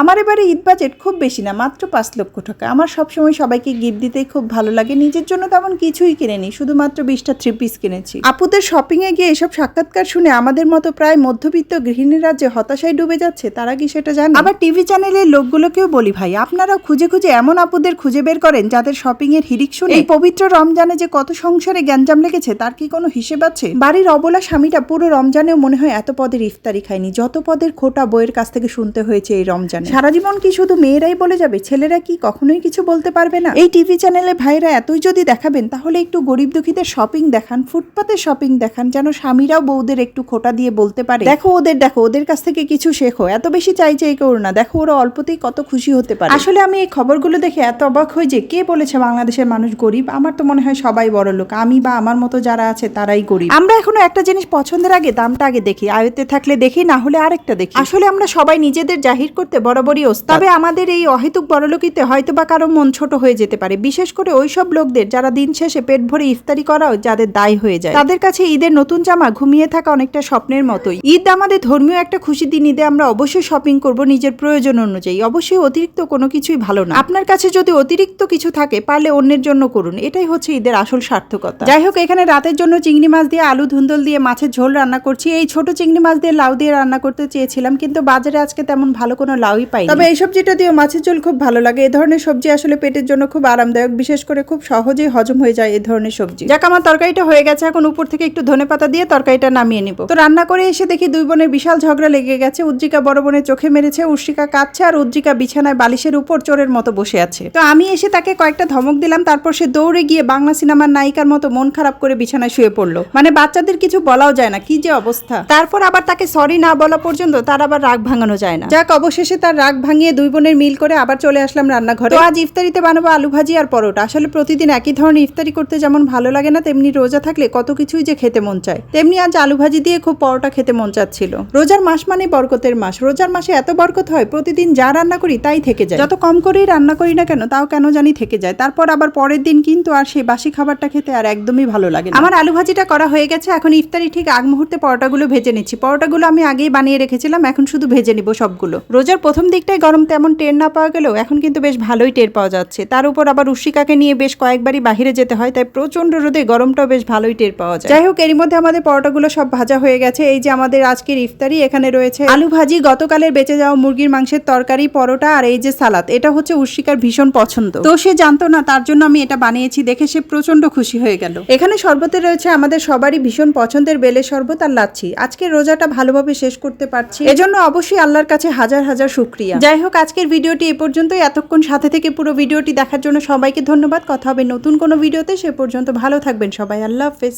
আমার এবারে ঈদ বাজেট খুব বেশি না, মাত্র পাঁচ লক্ষ টাকা। আমার সবসময় সবাইকে গিফট দিতেই খুব ভালো লাগে। নিজের জন্য তেমন কিছুই কিনেনি, শুধুমাত্র বিশটা থ্রি পিস কিনেছি। আপুদের শপিং এ গিয়ে এসব সাক্ষাৎকার শুনে আমাদের মতো প্রায় মধ্যবিত্ত গৃহিণীরা যে হতাশায় ডুবে যাচ্ছে, তারা কি সেটা জানে? আবার টিভি চ্যানেলের লোকগুলোকেও বলি ভাই, আপনারাও খুঁজে খুঁজে এমন আপুদের খুঁজে বের করেন যাদের শপিং এর হিরিক শুনে। এই পবিত্র রমজানে যে কত সংসারে গ্যাঞ্জাম লেগেছে, তার কি কোনো হিসেব আছে? বাড়ির অবলা স্বামীটা পুরো রমজানেও মনে হয় এত পদের ইফতারি খায়নি, যত পদের খোটা বইয়ের কাছ থেকে শুনতে হয়েছে এই রমজানে। সারা জীবন কি শুধু মেয়েরাই বলে যাবে? ছেলেরা কি কখনোই কিছু বলতে পারবে না? এই টিভি চ্যানেলে ভাইরা এতই যদি দেখাবেন, তাহলে একটু গরিব দুঃখীদের শপিং দেখান, ফুটপাতে শপিং দেখান, যেন স্বামীরাও বউদের একটু খোটা দিয়ে বলতে পারে। দেখো ওদের দেখো, ওদের কাছ থেকে কিছু শেখো। এত বেশি চাই চাই করো না দেখো ওরা অল্পতেই কত খুশি হতে পারে। আসলে আমি এই খবরগুলো দেখে এত অবাক হই যে কে বলেছে বাংলাদেশের মানুষ গরিব? আমার তো মনে হয় সবাই বড় লোক। আমি বা আমার মতো যারা আছে, তারাই গরিব। আমরা এখনও একটা জিনিস পছন্দের আগে, দামটা আগে দেখি। আয়ত্তে থাকলে দেখি, না হলে আরেকটা দেখি। আসলে আমরা সবাই নিজেদের জাহির করতে বরাবরই ওস্তাদ। তবে আমাদের এই অহেতুক বড়লোকিতে হয়তো বা কারও মন ছোট হয়ে যেতে পারে। বিশেষ করে ওইসব লোকদের যারা দিন শেষে পেট ভরে ইফতারি করাও যাদের দায় হয়ে যায়। তাদের কাছে ঈদের নতুন জামা ঘুমিয়ে থাকা অনেকটা স্বপ্নের মতোই। ঈদ আমাদের ধর্মীয় একটা খুশি দিন। ঈদে আমরা অবশ্যই শপিং করব নিজের প্রয়োজন অনুযায়ী। অবশ্যই অতিরিক্ত কোনো কিছুই ভালো না। আপনার কাছে যদি অতিরিক্ত কিছু থাকে, পারলে অন্যের জন্য করুন। এটাই হচ্ছে ঈদের আসল সার্থকতা। যাই হোক, এখানে রাতের জন্য চিংড়ি মাছ দিয়ে আলু ধুন্দল দিয়ে মাছের ঝোল রান্না করছি। এই ছোট চিংড়ি মাছ দিয়ে লাউ দিয়ে রান্না করতে চেয়েছিলাম, কিন্তু বাজারে আজকে তেমন ভালো কোনো লাউই পাই তবে এই সবজিটা দিয়ে মাছের ঝোল খুব ভালো লাগে। এই ধরনের সবজি আসলে পেটের জন্য খুব আরামদায়ক বিশেষ করে খুব সহজেই হজম হয়ে যায় এই ধরনের সবজি। যাক আমার তরকারিটা হয়ে গেছে এখন উপর থেকে একটু ধনে পাতা দিয়ে তরকারিটা নামিয়ে নিব। তো রান্না করে এসে দেখি দুই বোনের বিশাল ঝগড়া লেগে গেছে। উজ্জিকা বড় বোনের চোখে মেরেছে উর্ষিকা কাঁদছে আর উজ্জিকা বিছানায় বালিশের উপর চোরের মতো বসে আছে। তো আমি এসে তাকে কয়েকটা ধমক দিলাম তারপর সে দৌড়ে গিয়ে বাংলা সিনেমার নায়িকার মতো মন খারাপ করে বিছানায় শুয়ে পড়ল। মানে বাচ্চাদের কিছু বলাও যায় না কি যে অবস্থা। তারপর আবার তাকে সরি না বলা পর্যন্ত তার আবার রাগ ভাঙানো যায় না। যাক অবশেষে তার রাগ ভাঙিয়ে দুই বোনের মিল করে আবার চলে আসলাম রান্নাঘরে। আজ ইফতারিতে বানাবো আলু ভাজি আর পরোটা। আসলে প্রতিদিন একই ধরনের ইফতারি করতে যেমন ভালো লাগে না, তেমনি রোজা থাকলে কত কিছুই যে খেতে মন চায়। তেমনি আজ আলু ভাজি দিয়ে খুব পরোটা খেতে মন চাচ্ছিল। রোজার মাস মানে বরকতের মাস। রোজার মাসে এত বরকত হয়, প্রতিদিন যা রান্না করি তাই থেকে যায়। যত কম করেই রান্না করি না কেন, তাও কেন জানি থেকে যায়। তারপর আবার পরের দিন কিন্তু আর সেই বাসি খাবারটা খেতে আর একদমই ভালো লাগে আমার আলু ভাজিটা করা হয়ে গেছে, এখন ইফতারি ঠিক আগ মুহূর্তে পরোটাগুলো ভেজে নিচ্ছি। পরোটাগুলো আমি আগেই বানিয়ে রেখেছিলাম, এখন শুধু ভেজে নিব সবগুলো। রোজার প্রথম দিকটাই গরম তেমন টের না পাওয়া গেলেও এখন কিন্তু বেশ ভালোই টের পাওয়া যাচ্ছে। তার উপর আবার উশিকাকে নিয়ে বেশ কয়েকবারই বাহিরে যেতে হয়, তাই প্রচণ্ড রোদে গরমটাও বেশ ভালোই টের পাওয়া যায়। যাই হোক, এরই মধ্যে আমাদের পরোটাগুলো সব ভাজা হয়ে গেছে। এই যে আমাদের আজকের ইফতারি, এখানে রয়েছে আলু ভাজি, গতকালের বেঁচে যাওয়া মুরগির মাংসের তরকারি, পরোটা আর এই যে সালাদ। এটা হচ্ছে উর্ষিকার ভীষণ পছন্দ। তো সে জানতো না, তার জন্য আমি এটা বানিয়েছি, দেখে সে প্রচণ্ড খুশি হয়ে গেল। এখানে শরবতে রয়েছে আমাদের সবারই ভীষণ পছন্দের বেলে শরবত আর লাচ্ছি। আজকে রোজাটা ভালোভাবে শেষ করতে পারছি। এজন্য অবশ্যই আল্লাহর কাছে হাজার হাজার শুক্রিয়া যাই হোক, আজকের ভিডিওটি এ পর্যন্তই। এতক্ষণ সাথে থেকে পুরো ভিডিওটি দেখার জন্য সবাইকে ধন্যবাদ। কথা হবে নতুন কোনো ভিডিওতে। সে পর্যন্ত ভালো থাকবেন সবাই। আল্লাহ হাফেজ।